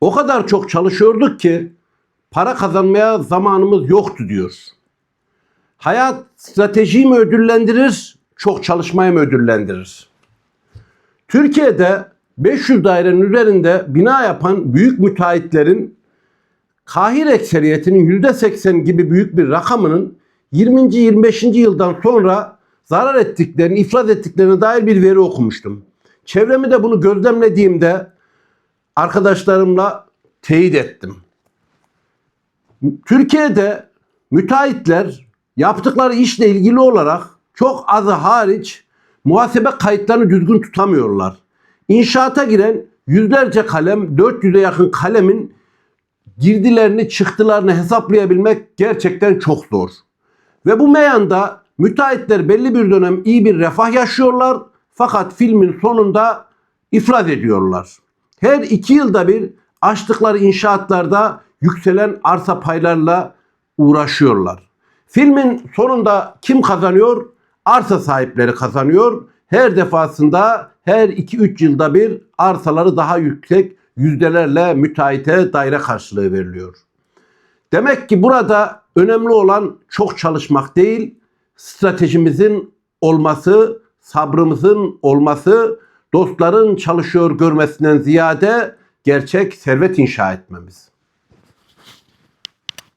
O kadar çok çalışıyorduk ki para kazanmaya zamanımız yoktu diyor. Hayat stratejiyi mi ödüllendirir, çok çalışmayı mı ödüllendirir? Türkiye'de 500 dairenin üzerinde bina yapan büyük müteahhitlerin kahir ekseriyetinin %80 gibi büyük bir rakamının 20. 25. yıldan sonra zarar ettiklerini, iflas ettiklerine dair bir veri okumuştum. Çevremi de bunu gözlemlediğimde arkadaşlarımla teyit ettim. Türkiye'de müteahhitler yaptıkları işle ilgili olarak çok azı hariç muhasebe kayıtlarını düzgün tutamıyorlar. İnşaata giren yüzlerce kalem, 400'e yakın kalemin girdilerini, çıktılarını hesaplayabilmek gerçekten çok zor. Ve bu meyanda müteahhitler belli bir dönem iyi bir refah yaşıyorlar fakat filmin sonunda iflas ediyorlar. Her iki yılda bir açtıkları inşaatlarda yükselen arsa paylarla uğraşıyorlar. Filmin sonunda kim kazanıyor? Arsa sahipleri kazanıyor. Her defasında her 2-3 yılda bir arsaları daha yüksek yüzdelerle müteahhite daire karşılığı veriliyor. Demek ki burada önemli olan çok çalışmak değil, stratejimizin olması, sabrımızın olması, dostların çalışıyor görmesinden ziyade gerçek servet inşa etmemiz.